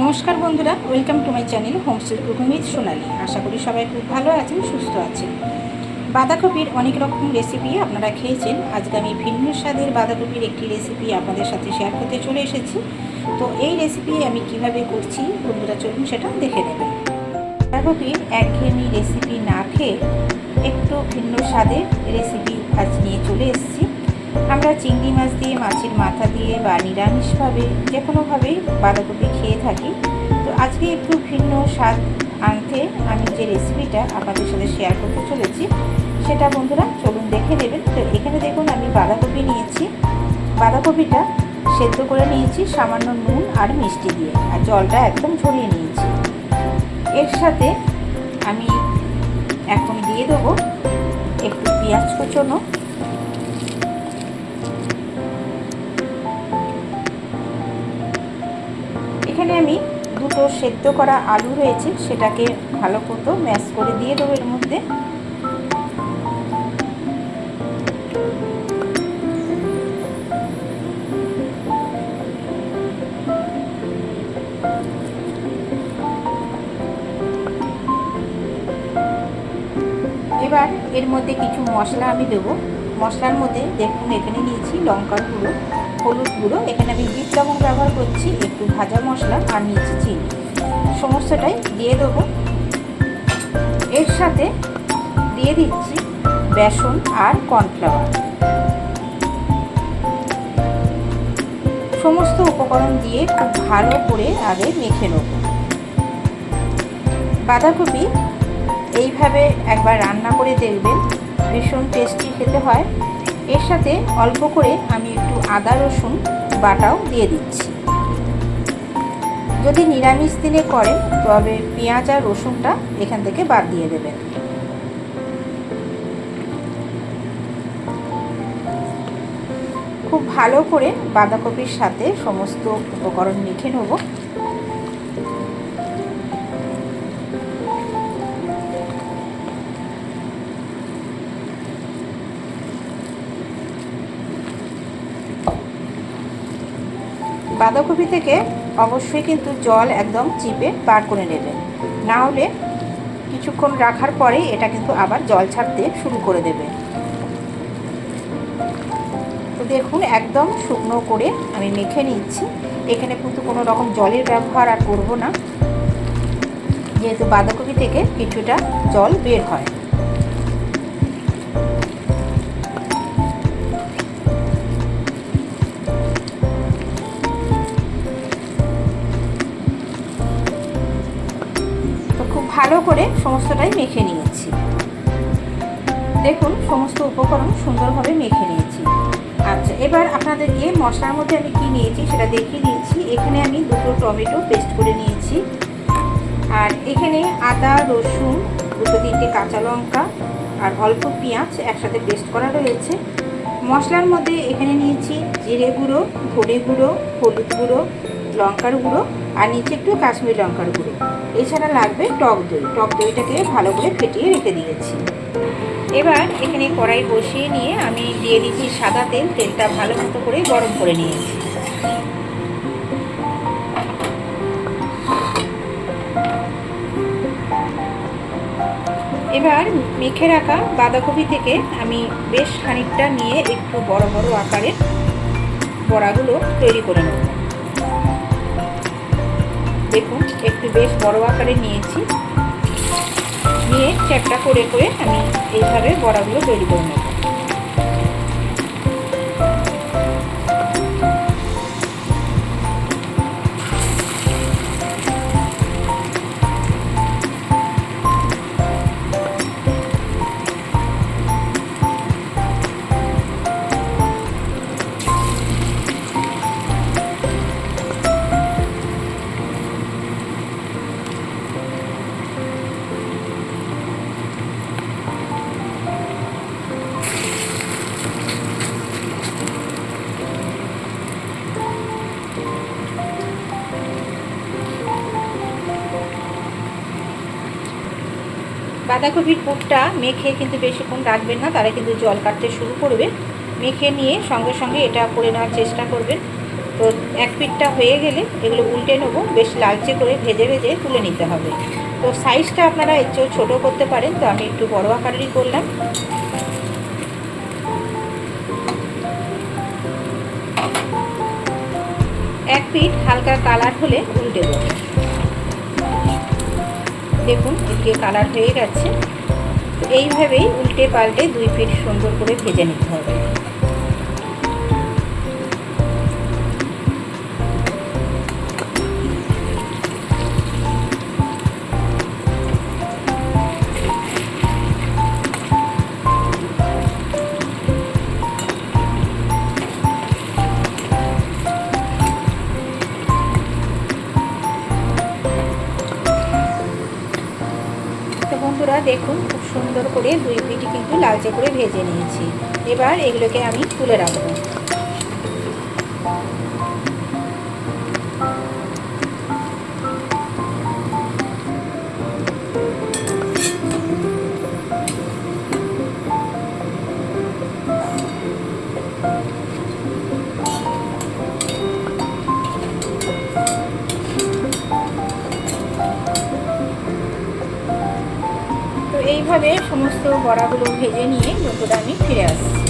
নমস্কার বন্ধুরা welcome to my channel homestyle cooking Sonali আশা করি সবাই খুব ভালো আছেন, সুস্থ আছেন। বাঁধাকপির অনেক রকম রেসিপি আপনারা খেয়েছেন। আজকে আমি ভিন্ন স্বাদের বাঁধাকপির একটি রেসিপি আপনাদের সাথে শেয়ার করতে চলে এসেছি। তো এই রেসিপি আমি কীভাবে করছি, বন্ধুরা চলুন সেটা দেখে নেবেন। বাঁধাকপির একঘেয়েমি রেসিপি না খেয়ে একটু ভিন্ন স্বাদের রেসিপি আজ নিয়ে চলে এসেছি। আমরা চিংড়ি মাছ দিয়ে, মাছের মাথা দিয়ে বা নিরামিষভাবে যে কোনোভাবেই বাঁধাকপি খেয়ে থাকি। তো আজকে একটু ভিন্ন স্বাদ আনতে আমি যে রেসিপিটা আপনাদের সাথে শেয়ার করতে চলেছি, সেটা বন্ধুরা চলুন দেখে নেবেন। তো এখানে দেখুন, আমি বাঁধাকপি নিয়েছি। বাঁধাকপিটা সেদ্ধ করে নিয়েছি, সামান্য নুন আর মিষ্টি দিয়ে, আর জলটা একদম ঝরিয়ে নিয়েছি। এর সাথে আমি এখন দিয়ে দেবো একটু পেঁয়াজ কুচোনো এখানে আমি দুটো সেদ্ধ করা আলু রয়েছে, সেটাকে ভালো মতো ম্যাশ করে দিয়ে দেবো এর মধ্যে। এবার এর মধ্যে কিছু মশলা আমি দেবো। মশলার মধ্যে দেখুন, এখানে নিয়েছি লঙ্কার গুঁড়ো। হলুদ গুঁড়ো। এখানে আমি বিট লবণ ব্যবহার করছি, একটু ভাজা মশলা আর নিয়েছি চিনি। সমস্তটাই দিয়ে দেবো। এর সাথে দিয়ে দিচ্ছি বেসন আর কর্নফ্লাওয়ার। সমস্ত উপকরণ দিয়ে খুব ভালো করে আগে মেখে নেব। বাঁধাকপি এইভাবে একবার রান্না করে দেখবেন, ভীষণ টেস্টি খেতে হয়। এর সাথে অল্প করে আমি একটু আদা, রসুন বাটাও দিয়ে দিচ্ছি। যদি নিরামিষ দিনে করেন, তবে পেঁয়াজ আর রসুনটা এখান থেকে বাদ দিয়ে দেবেন। খুব ভালো করে বাঁধাকপির সাথে সমস্ত উপকরণ মেখে নেব। বাঁধাকপি থেকে অবশ্যই কিন্তু জল একদম চিপে বার করে নেবেন না হলে কিছুক্ষণ রাখার পরে এটা কিন্তু আবার জল ছাড়তে শুরু করে দেবে। তো দেখুন, একদম শুকনো করে আমি মেখে নিচ্ছি। এখানে কিন্তু কোনো রকম জলের ব্যবহার আর করব না। যেহেতু বাঁধাকপি থেকে কিছুটা জল বের হয়। ভালো করে সমস্তটাই মেখে নিয়েছি। দেখুন, সমস্ত উপকরণ সুন্দরভাবে মেখে নিয়েছি। আচ্ছা এবার আপনাদেরকে মশলার মধ্যে আমি কি নিয়েছি সেটা দেখিয়ে দিয়েছি। এখানে আমি দুটো টমেটো পেস্ট করে নিয়েছি। আর এখানে আদা, রসুন, দুটো তিনটে কাঁচা লঙ্কা আর অল্প পেঁয়াজ একসাথে পেস্ট করা রয়েছে। মশলার মধ্যে এখানে নিয়েছি জিরে গুঁড়ো, ধনে গুঁড়ো, হলুদ গুঁড়ো লঙ্কার গুঁড়ো আর নিচে একটু কাশ্মীর লঙ্কার গুঁড়ো। এছাড়া লাগবে টক দই। টক দইটাকে ভালো করে ফেটিয়ে রেখে দিয়েছি। এবার এখানে কড়াই বসিয়ে নিয়ে আমি দিয়ে দিচ্ছি সাদা তেল। তেলটা ভালো মতো করে গরম করে নিয়েছি। এবার মেখে রাখা বাঁধাকপি থেকে আমি বেশ খানিকটা নিয়ে একটু বড় বড় আকারে বড়াগুলো তৈরি করে নেব। দেখুন, একটু বেশ বড় আকারে নিয়েছি। নিয়ে চ্যাপটা করে করে আমি এইভাবে বড়াগুলো তৈরি করে নেব। বাঁধাকপির পুরটা মেখে কিন্তু বেশিক্ষণ রাখবেন না তারা কিন্তু জল কাটতে শুরু করবে। মেখে নিয়ে সঙ্গে সঙ্গে এটা করে নেওয়ার চেষ্টা করবেন। তো এক পিঠটা হয়ে গেলে এগুলো উল্টে নেব, বেশ লালচে করে ভেজে ভেজে তুলে নিতে হবে। তো সাইজটা আপনারা চেয়েও ছোটো করতে পারেন, তো আমি একটু বড় আকারেরই করলাম। এক পিঠ হালকা কালার হলে উল্টে দেবো। দেখুন, এদিকে কালার হয়ে গেছে। এইভাবেই উল্টে পাল্টে দুই পিঠ সুন্দর করে ভেজে নিতে হবে। দুই পিঠি কিন্তু লালচে করে ভেজে নিয়েছি। এবার এগুলোকে আমি তুলে রাখব। এইভাবে সমস্ত বড়াগুলো ভেজে নিয়ে বন্ধুরা আমি ফিরে আসছি।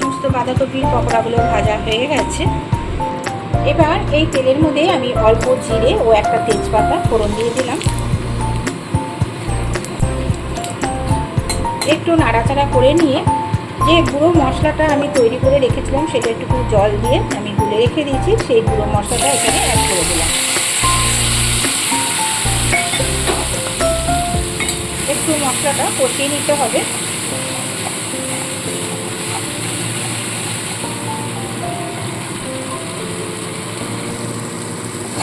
সমস্ত বাঁধাকপির পকোড়াগুলো ভাজা হয়ে গেছে। এবার এই তেলের মধ্যে আমি অল্প জিরে ও একটা তেজপাতা ফোড়ন দিয়ে দিলাম। একটু নাড়াচাড়া করে নিয়ে যে গুঁড়ো মশলাটা আমি তৈরি করে রেখেছিলাম, সেটা একটু জল দিয়ে আমি গুলে রেখে দিয়েছি। সেই গুঁড়ো মশলাটা এখানে অ্যাড করে দিলাম। একটু মশলাটা কষিয়ে নিতে হবে।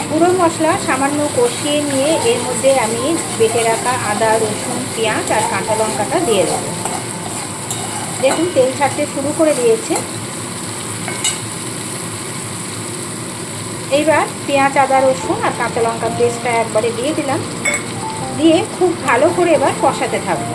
গুঁড়ো মশলা সামান্য কষিয়ে নিয়ে এর মধ্যে আমি বেটে রাখা আদা, রসুন, পেঁয়াজ আর কাঁচা লঙ্কাটা দিয়ে দেবো। দেখুন, তেল ছাড়তে শুরু করে দিয়েছে। এইবার পেঁয়াজ, আদা, রসুন আর কাঁচা লঙ্কার পেস্টটা একবারে দিয়ে দিলাম। দিয়ে খুব ভালো করে এবার কষাতে থাকব।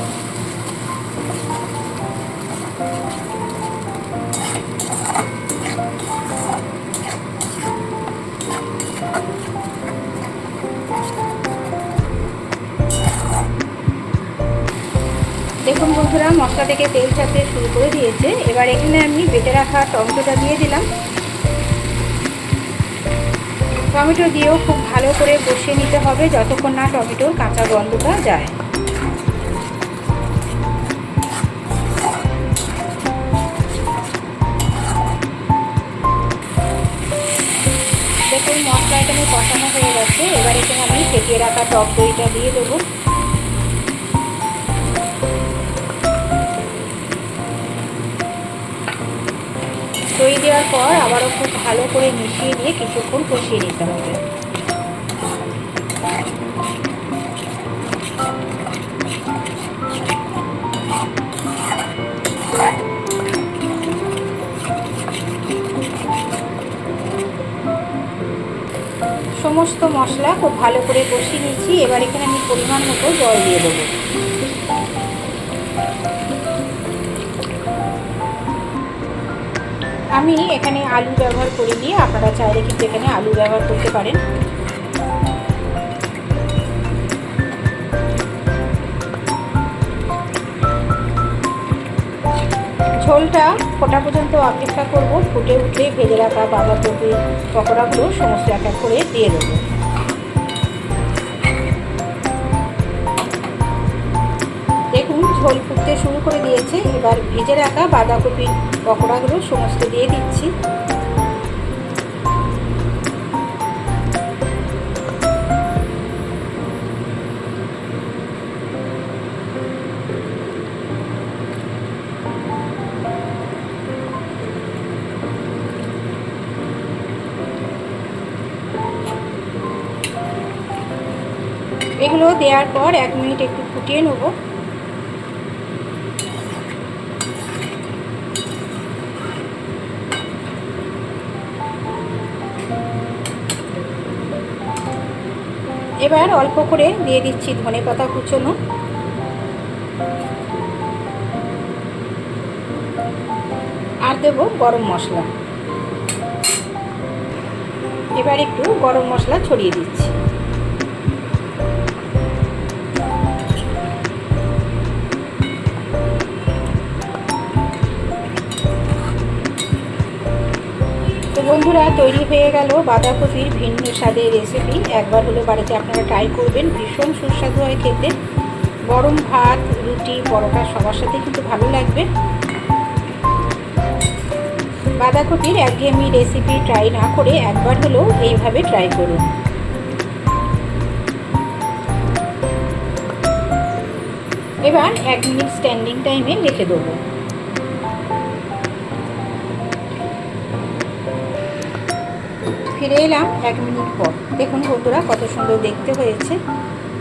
দেখুন বন্ধুরা মশলা থেকে তেল ছাড়তে শুরু করে দিয়েছে। এবার এখানে আমি বেটে রাখা টমেটোটা দিয়ে দিলাম। টমেটো দিয়েও খুব ভালো করে কষিয়ে নিতে হবে যতক্ষণ না টমেটোর কাঁচা গন্ধটা যায়। দেখুন মশলা এখানে কষানো হয়ে গেছে। এবার এখানে আমি ফেটিয়ে রাখা টক দইটা দিয়ে দেবো। দই দেওয়ার পর আবারও খুব ভালো করে মিশিয়ে দিয়ে কিছুক্ষণ কষিয়ে নিতে হবে। সমস্ত মশলা খুব ভালো করে কষিয়ে নিচ্ছি এবার এখানে আমি পরিমাণ মতো জল দিয়ে দেবো। আমি এখানে আলু ব্যবহার করে দিয়ে আপনারা চাইলে কিন্তু এখানে আলু ব্যবহার করতে পারেন। ঝোলটা ফোটা পর্যন্ত অপেক্ষা করব, ফুটে উঠে ভেজে রাখা বাঁধাকপি পকোড়াগুলো সমস্ত এক এক করে দিয়ে দেবো। ঝোল ফুটতে শুরু করে দিয়েছে। এবার ভেজে রাখা বাঁধাকপির পকোড়াগুলো সমস্ত দিয়ে দিচ্ছি। এগুলো দেওয়ার পর এক মিনিট একটু ফুটিয়ে নেব। এবার অল্প করে দিয়ে দিচ্ছি ধনে পাতা কুচনো। আর দেব গরম মশলা। এবার একটু গরম মশলা ছড়িয়ে দিচ্ছি। বন্ধুরা, তৈরি হয়ে গেল বাঁধাকপির ভিন্ন স্বাদের রেসিপি একবার হলে বাড়িতে আপনারা ট্রাই করবেন। ভীষণ সুস্বাদু হয় খেতে। গরম ভাত, রুটি, পরোটা সবার সাথে কিন্তু ভালো লাগবে। বাঁধাকপির একঘেয়েমি রেসিপি ট্রাই না করে একবার হলেও এইভাবে ট্রাই করুন। এবার এক মিনিট স্ট্যান্ডিং টাইমে রেখে দেবো। ফিরে এলাম এক মিনিট পর। দেখুন বন্ধুরা, কত সুন্দর দেখতে হয়েছে।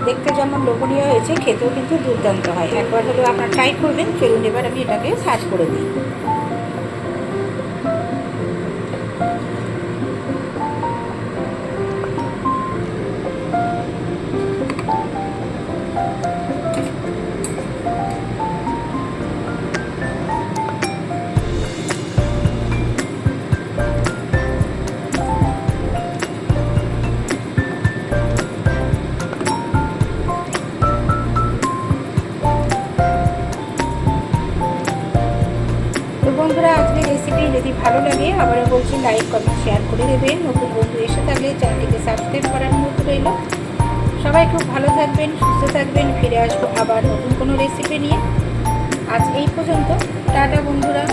দেখতে যেমন লোকনীয় হয়েছে, খেতেও কিন্তু দুর্দান্ত হয়। একবার হলেও আপনার ট্রাই করবেন। চলুন এবার আমি এটাকে সার্চ করে দিই। যদি ভালো লাগে আবারও বলছি লাইক কমেন্ট শেয়ার করে দেবেন। নতুন বন্ধু এসে থাকলে চ্যানেলটিকে সাবস্ক্রাইব করার অনুরোধ রইল। সবাই খুব ভালো থাকবেন, সুস্থ থাকবেন। ফিরে আসব আবার নতুন কোনো রেসিপি নিয়ে। আজ এই পর্যন্ত। টাটা বন্ধুরা।